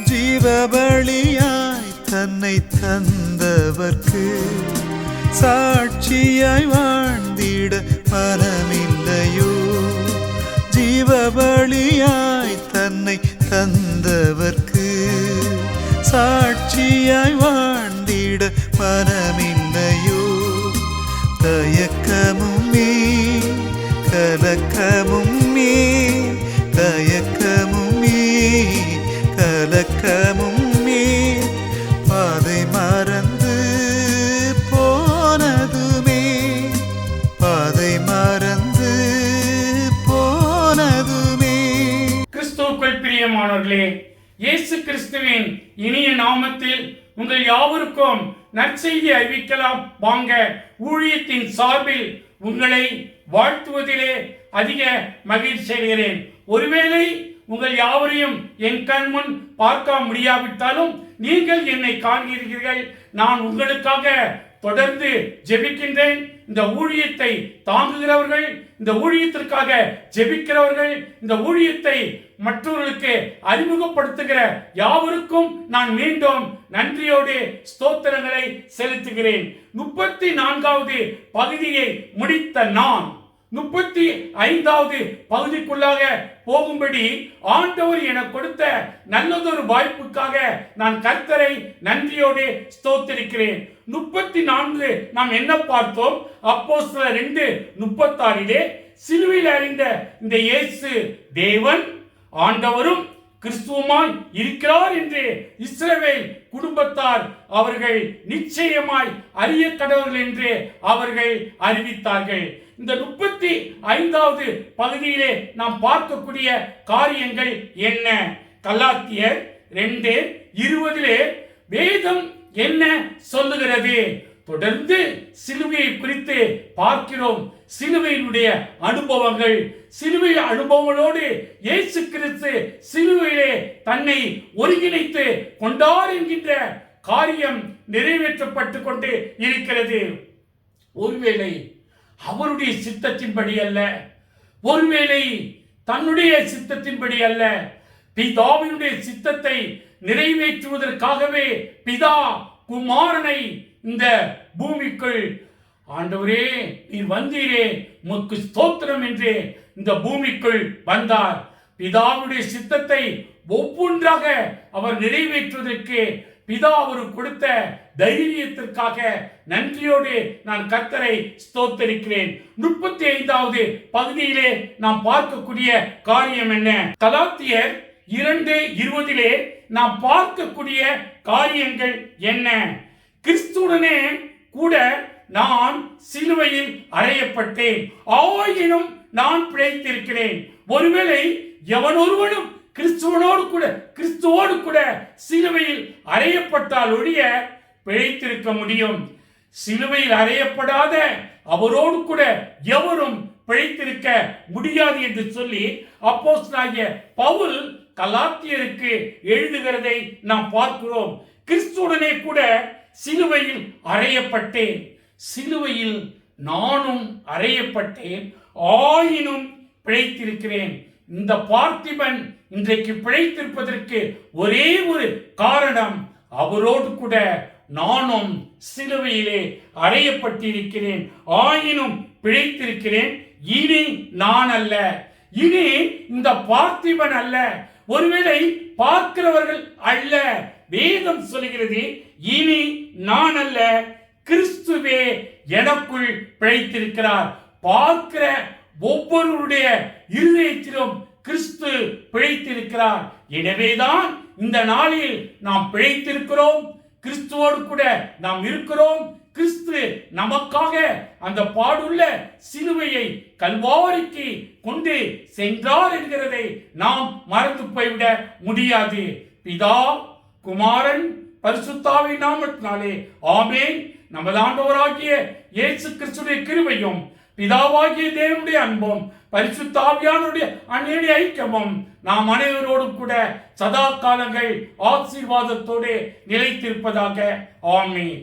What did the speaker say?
ஜீவபலியாய் தன்னை தந்தவர்க்கு சாட்சியாய் வாழ்ந்திட மனமில்லையோ ஜீவபலியாய் தன்னை தந்தவர்க்கு சாட்சியாய் வாழ்ந்திட மனமில்லையோ தயக்க கலக்கமும் நீ பாதை மறந்து போனதுமே. பாதை மறந்து போனதுமே. கிறிஸ்துவுக்குள் பிரியமானவர்களே இயேசு கிறிஸ்துவின் இனிய நாமத்தில் உங்கள் யாவருக்கும் நற்செய்தி அறிவிக்கலாம் வாங்க ஊழியத்தின் சார்பில் உங்களை வாழ்த்துவதிலே அதிக மகிழ்ச்சி அடைகிறேன். ஒருவேளை உங்கள் யாவரையும் என் கண் முன் பார்க்க முடியாவிட்டாலும் நீங்கள் என்னை காண்கிறீர்கள். நான் உங்களுக்காக தொடர்ந்து ஜெபிக்கின்றேன். இந்த ஊழியத்தை தாங்குகிறவர்கள் இந்த ஊழியத்திற்காக ஜெபிக்கிறவர்கள் இந்த ஊழியத்தை மற்றவர்களுக்கு அறிமுகப்படுத்துகிற யாவருக்கும் நான் மீண்டும் நன்றியோடு ஸ்தோத்திரங்களை செலுத்துகிறேன். முப்பத்தி நான்காவது பகுதியை முடித்த நான். முப்பத்தி ஐந்தாவது பகுதிக்குள்ளாக போகும்படி ஆண்டவர் எனக்கு கொடுத்த நல்லதொரு வாய்ப்புக்காக நான் கர்த்தரை நன்றியோடு ஸ்தோத்திருக்கிறேன். முப்பத்தி நான்கு நாம் என்ன பார்த்தோம்? அப்போ சில ரெண்டு முப்பத்தாறிலே சிலுவையில் அறிந்த இந்த இயேசு தேவன் ஆண்டவரும் கிறிஸ்துவமாய் இருக்கிறார் என்று இஸ்ரவேல் குடும்பத்தார் அவர்கள் நிச்சயமாய் அறிய கடவுள் என்று அவர்கள் அறிவித்தார்கள். இந்த முப்பத்தி ஐந்தாவது பகுதியிலே நாம் பார்க்கக்கூடிய காரியங்கள் என்ன? கலாத்தியர் ரெண்டு இருபதிலே வேதம் என்ன சொல்லுகிறது? தொடர்ந்து சிலுவையை குறித்து பார்க்கிறோம். சிலுவையினுடைய அனுபவங்கள் சிலுவை அனுபவங்களோடு இயேசு கிறிஸ்து சிலுவையிலே தன்னை ஒருங்கிணைத்து கொண்டார் என்கின்ற காரியம் நிறைவேற்றப்பட்டு கொண்டு இருக்கிறது. ஒருவேளை அவருடைய சித்தத்தின்படி அல்ல. ஒருவேளை தன்னுடைய சித்தத்தின்படி அல்ல. பிதாவினுடைய சித்தத்தை நிறைவேற்றுவதற்காகவே பிதா குமாரனை இந்த பூமிக்குள் ஆண்டவரே நீர் வந்தீரே உமக்கு ஸ்தோத்திரம் என்று இந்த பூமிக்குள் வந்தார். பிதாவுடைய சித்தத்தை ஒவ்வொன்றாக அவர் நிறைவேற்றுவதற்கு பிதா அவர் கொடுத்த தைரியத்திற்காக நன்றியோடு நான் கர்த்தரை ஸ்தோத்தரிக்கிறேன். முப்பத்தி ஐந்தாவது பகுதியிலே நாம் பார்க்கக்கூடிய காரியம் என்ன? கலாத்தியர் இரண்டு இருபதிலே நாம் பார்க்கக்கூடிய காரியங்கள் என்ன? கிறிஸ்துடனே கூட நான் சிலுவையில் அறையப்பட்டேன். ஆயினும் நான் பிழைத்திருக்கிறேன். ஒருவேளை எவனொருவனும் கிறிஸ்துவனோடு கூட கிறிஸ்துவோடு கூட சிலுவையில் அறையப்பட்டால் ஒழிய பிழைத்திருக்க முடியும். சிலுவையில் அறையப்படாத அவரோடு கூட எவரும் பிழைத்திருக்க முடியாது என்று சொல்லி அப்போஸ் பவுல் கலாத்தியருக்கு எழுதுகிறதை நாம் பார்க்கிறோம். கிறிஸ்துடனே கூட சிலுவையில் அறையப்பட்டேன். சிலுவையில் நானும் அறையப்பட்டேன். ஆயினும் பிழைத்திருக்கிறேன். இந்த பார்த்திபன் இன்றைக்கு பிழைத்திருப்பதற்கு ஒரே ஒரு காரணம் அவரோடு கூட நானும் சிலுவையிலே அறையப்பட்டிருக்கிறேன். ஆயினும் பிழைத்திருக்கிறேன். இனி நான் அல்ல இனி இந்த பார்த்திபன் அல்ல. ஒருவேளை பார்க்கிறவர்கள் அல்ல வேதம் சொல்கிறது இனி நான் அல்ல கிறிஸ்துவே எனக்குள் பிழைத்திருக்கிறார். பார்க்கிற ஒவ்வொருவருடைய இருதயத்திலும் கிறிஸ்து பிழைத்திருக்கிறார். எனவேதான் இந்த நாளில் நாம் பிழைத்திருக்கிறோம். கிறிஸ்துவோடு கூட நாம் இருக்கிறோம். கிறிஸ்து நமக்காக அந்த பாடுள்ள சிலுவையை கல்வாரிக்கு கொண்டு சென்றார் என்கிறதை நாம் மறந்து போய்விட முடியாது. பிதா குமாரன் பரிசுத்தாவை நாமத்தினாலே. ஆமேன். நமது ஆண்டவராகிய இயேசு கிறிஸ்துடைய கிருபையும் பிதாவாகிய தேவனுடைய அன்பும் பரிசுத்தாவியானுடைய அந்நிய ஐக்கியமும் நாம் அனைவரோடும் கூட சதா காலங்கள் ஆசீர்வாதத்தோடு நிலைத்திருப்பதாக. ஆமீன்.